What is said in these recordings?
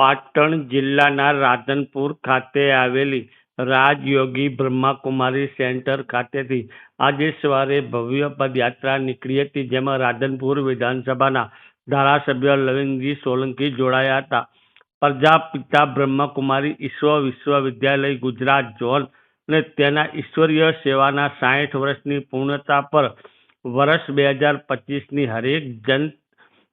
પાટણ જિલ્લાના રાધનપુર ખાતે આવેલી રાજયોગી બ્રહ્માકુમારી સેન્ટર ખાતેથી આજે સવારે ભવ્ય પદયાત્રા નીકળી હતી, જેમાં રાધનપુર વિધાનસભાના ધારાસભ્ય લવિંગજી સોલંકી જોડાયા હતા. પ્રજાપિતા બ્રહ્માકુમારી ઈશ્વર વિશ્વવિદ્યાલય ગુજરાત ઝોન અને તેના ઈશ્વરીય સેવાના સાઠ વર્ષની પૂર્ણતા પર વર્ષ બે હજાર પચીસની હરેક જન,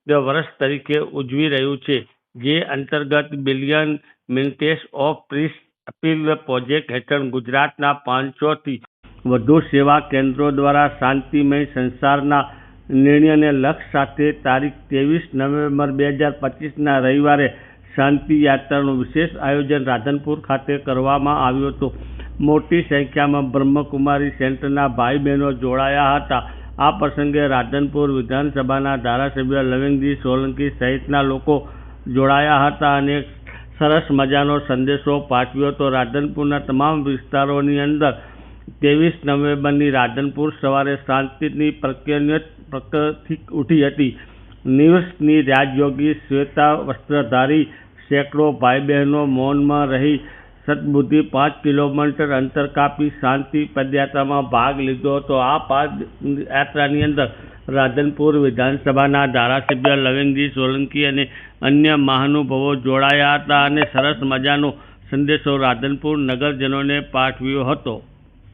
વર્ષ તરીકે ઉજવી રહ્યું છે. જે અંતર્ગત billion minutes of peace appeal project હેઠળ ગુજરાતના પાંચસોથી વધુ સેવા કેન્દ્રો દ્વારા શાંતિમય સંસારના નિર્ણયને લક્ષ્ય સાથે તારીખ ત્રેવીસ નવેમ્બર બે હજાર પચીસના રવિવારે શાંતિ યાત્રાનું વિશેષ આયોજન રાધનપુર ખાતે કરવામાં આવ્યું હતું. મોટી સંખ્યામાં બ્રહ્મકુમારી સેન્ટરના ભાઈ બહેનો જોડાયા હતા. આ પ્રસંગે રાધનપુર વિધાનસભાના ધારાસભ્ય લવિંગજી સોલંકી સહિતના લોકો જોડાયા હતા અને સરસ મજાનો સંદેશો પાઠવ્યો હતો. રાધનપુરના તમામ વિસ્તારોની અંદર ત્રેવીસ નવેમ્બરની રાધનપુર સવારે શાંતિની પ્રક્રિયા પ્રકૃતિ ઉઠી હતી. નિવસની રાજયોગી શ્વેતા વસ્ત્રધારી સેંકડો ભાઈ બહેનો મૌનમાં રહી સદબુદ્ધિ પાંચ કિલોમીટર અંતર કાપી શાંતિ પદયાત્રામાં ભાગ લીધો હતો. આ પદયાત્રાની અંદર રાધનપુર વિધાનસભાના ધારાસભ્ય લવિંગજી સોલંકી અને અન્ય મહાનુભાવો જોડાયા હતા અને સરસ મજાનો સંદેશો રાધનપુર નગરજનોને પાઠવ્યો હતો.